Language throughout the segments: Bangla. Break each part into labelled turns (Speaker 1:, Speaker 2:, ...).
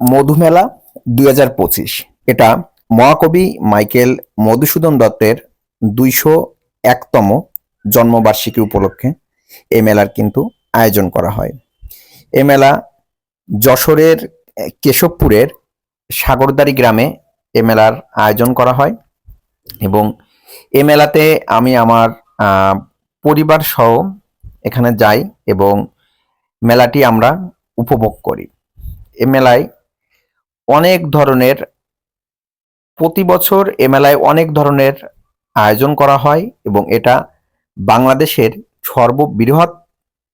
Speaker 1: মধুমেলা দুই হাজার পঁচিশ। এটা মহাকবি মাইকেল মধুসূদন দত্তের দুইশো একতম জন্মবার্ষিকী উপলক্ষে এই মেলার কিন্তু আয়োজন করা হয়। এ মেলা যশোরের কেশবপুরের সাগরদারি গ্রামে এ মেলার আয়োজন করা হয় এবং এ মেলাতে আমি আমার পরিবার সহ এখানে যাই এবং মেলাটি আমরা উপভোগ করি। এ মেলায় অনেক ধরনের, প্রতি বছর এ মেলায় অনেক ধরনের আয়োজন করা হয় এবং এটা বাংলাদেশের সর্ববৃহৎ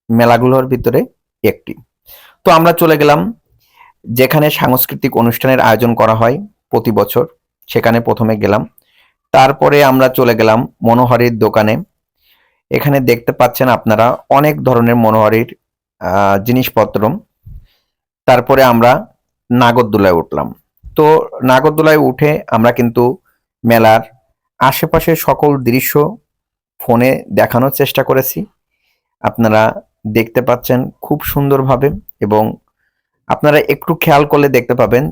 Speaker 1: মেলাগুলোর ভিতরে একটি। তো আমরা চলে গেলাম, যেখানে সাংস্কৃতিক অনুষ্ঠানের আয়োজন করা হয় প্রতি বছর, সেখানে প্রথমে গেলাম। তারপরে আমরা চলে গেলাম মনোহারির দোকানে। এখানে দেখতে পাচ্ছেন আপনারা অনেক ধরনের মনোহারির জিনিসপত্র। তারপরে আমরা নাগরদোলায় উঠলাম। তো নাগরদোলায় উঠে আমরা কিন্তু মেলার আশেপাশের সকল দৃশ্য ফোনে দেখানোর চেষ্টা করেছি। আপনারা দেখতে পাচ্ছেন খুব সুন্দরভাবে এবং আপনারা একটু খেয়াল করলে দেখতে পাবেন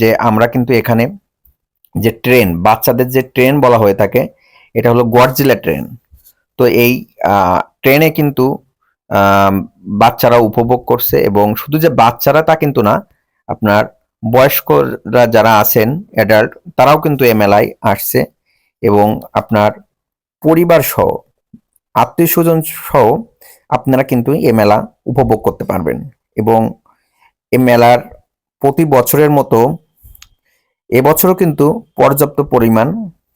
Speaker 1: যে আমরা কিন্তু এখানে যে ট্রেন, বাচ্চাদের যে ট্রেন বলা হয়ে থাকে, এটা হলো গডজিলা ট্রেন। তো এই ট্রেনে কিন্তু বাচ্চারা উপভোগ করছে এবং শুধু যে বাচ্চারা তা কিন্তু না আপনার বয়স্করা যারা আছেন অ্যাডাল্ট তারাও কিন্তু এ মেলায় আসছে এবং আপনার পরিবার সহ আত্মীয় স্বজন সহ আপনারা কিন্তু এ মেলা উপভোগ করতে পারবেন এবং এ মেলার প্রতি বছরের মতো এবছরও কিন্তু পর্যাপ্ত পরিমাণ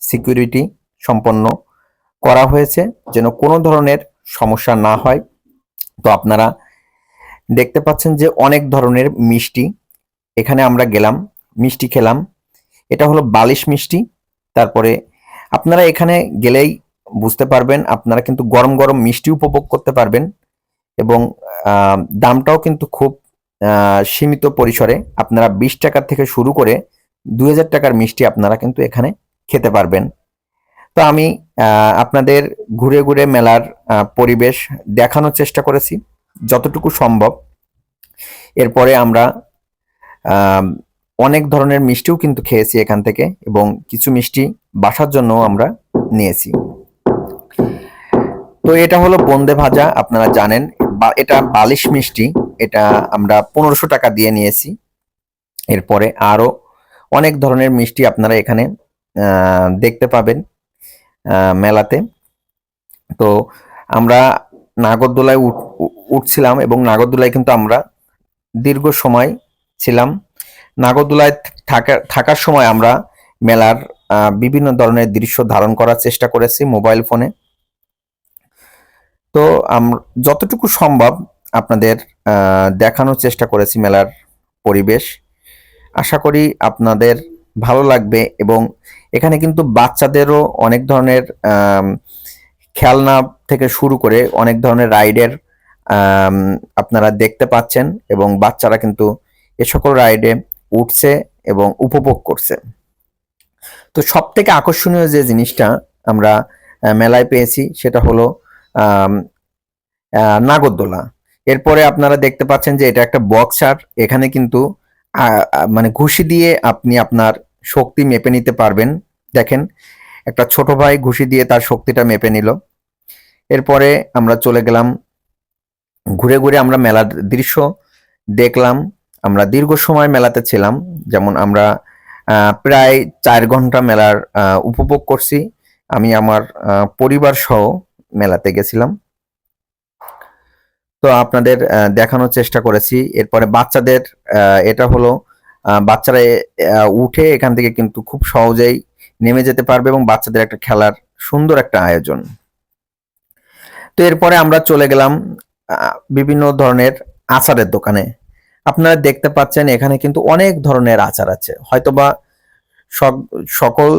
Speaker 1: সিকিউরিটি সম্পন্ন করা হয়েছে যেন কোনো ধরনের সমস্যা না হয়। তো আপনারা দেখতে পাচ্ছেন যে অনেক ধরনের মিষ্টি এখানে আমরা গেলাম মিষ্টি খেলাম। এটা হলো বালিশ মিষ্টি। তারপরে আপনারা এখানে গেলেই বুঝতে পারবেন আপনারা কিন্তু গরম গরম মিষ্টি উপভোগ করতে পারবেন এবং দামটাও কিন্তু খুব সীমিত পরিসরে। আপনারা বিশ টাকার থেকে শুরু করে দুই হাজার টাকার মিষ্টি আপনারা কিন্তু এখানে খেতে পারবেন। তো আমি আপনাদের ঘুরে ঘুরে মেলার পরিবেশ দেখানোর চেষ্টা করেছি যতটুকু সম্ভব। এরপরে আমরা আম, অনেক ধরনের মিষ্টিও কিন্তু খেয়েছি এখান থেকে এবং কিছু মিষ্টি বাসার জন্য আমরা নিয়েছি। তো এটা হলো বোন্দে ভাজা, আপনারা জানেন। এটা বালিশ মিষ্টি, এটা আমরা পনেরোশো টাকা দিয়ে নিয়েছি। এরপরে আরও অনেক ধরনের মিষ্টি আপনারা এখানে দেখতে পাবেন মেলাতে। তো আমরা নাগরদোলায় উঠছিলাম এবং নাগরদোলায় কিন্তু আমরা দীর্ঘ সময় ছিলাম। নাগরদোলায় থাকা, থাকার সময় আমরা মেলার বিভিন্ন ধরনের দৃশ্য ধারণ করার চেষ্টা করেছি মোবাইল ফোনে। তো আমরা যতটুকু সম্ভব আপনাদের দেখানোর চেষ্টা করেছি মেলার পরিবেশ। আশা করি আপনাদের ভালো লাগবে এবং এখানে কিন্তু বাচ্চাদেরও অনেক ধরনের খেলনা থেকে শুরু করে অনেক ধরনের রাইডের আপনারা দেখতে পাচ্ছেন এবং বাচ্চারা কিন্তু এ সকল রাইডে উঠছে এবং উপভোগ করছে। তো সব থেকে আকর্ষণীয় যে জিনিসটা আমরা মেলায় পেয়েছি সেটা হলো নাগরদোলা। এরপরে আপনারা দেখতে পাচ্ছেন যে এটা একটা বক্সার। এখানে কিন্তু মানে ঘুষি দিয়ে আপনি আপনার শক্তি মেপে নিতে পারবেন। দেখেন, একটা ছোট ভাই ঘুষি দিয়ে তার শক্তিটা মেপে নিল। এরপরে আমরা চলে গেলাম, ঘুরে ঘুরে আমরা মেলার দৃশ্য দেখলাম। আমরা দীর্ঘ সময় মেলাতে ছিলাম, যেমন আমরা প্রায় চার ঘণ্টা মেলার উপভোগ করছি। আমি আমার পরিবার সহ মেলাতে গেছিলাম। তো আপনাদের দেখানোর চেষ্টা করেছি। এরপরে বাচ্চাদের এটা হলো বাচ্চারা উঠে এখান থেকে কিন্তু খুব সহজেই নেমে যেতে পারবে এবং বাচ্চাদের একটা খেলার সুন্দর একটা আয়োজন। তো এরপরে আমরা চলে গেলাম বিভিন্ন ধরনের আচারের দোকানে। আপনারা দেখতে পাচ্ছেন এখানে কিন্তু অনেক ধরনের আচার আছে। হয়তোবা সকল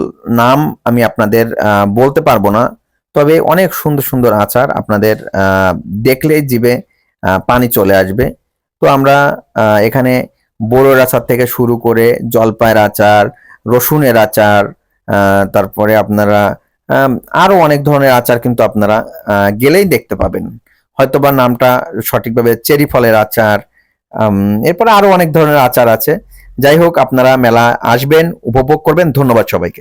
Speaker 1: নাম আমি আপনাদের বলতে পারব না তবে অনেক সুন্দর সুন্দর আচার আপনাদের দেখলেই আহ, পানি চলে আসবে। তো আমরা এখানে বোরোর আচার থেকে শুরু করে জলপাইয়ের আচার রসুনের আচার তারপরে আপনারা আম, আরও অনেক ধরনের আচার কিন্তু আপনারা গেলেই দেখতে পাবেন। হয়তোবা নামটা সঠিকভাবে চেরি ফলের আচার এরপরে আরও অনেক ধরনের আচার আছে। যাই হোক, আপনারা মেলা আসবেন, উপভোগ করবেন। ধন্যবাদ সবাইকে।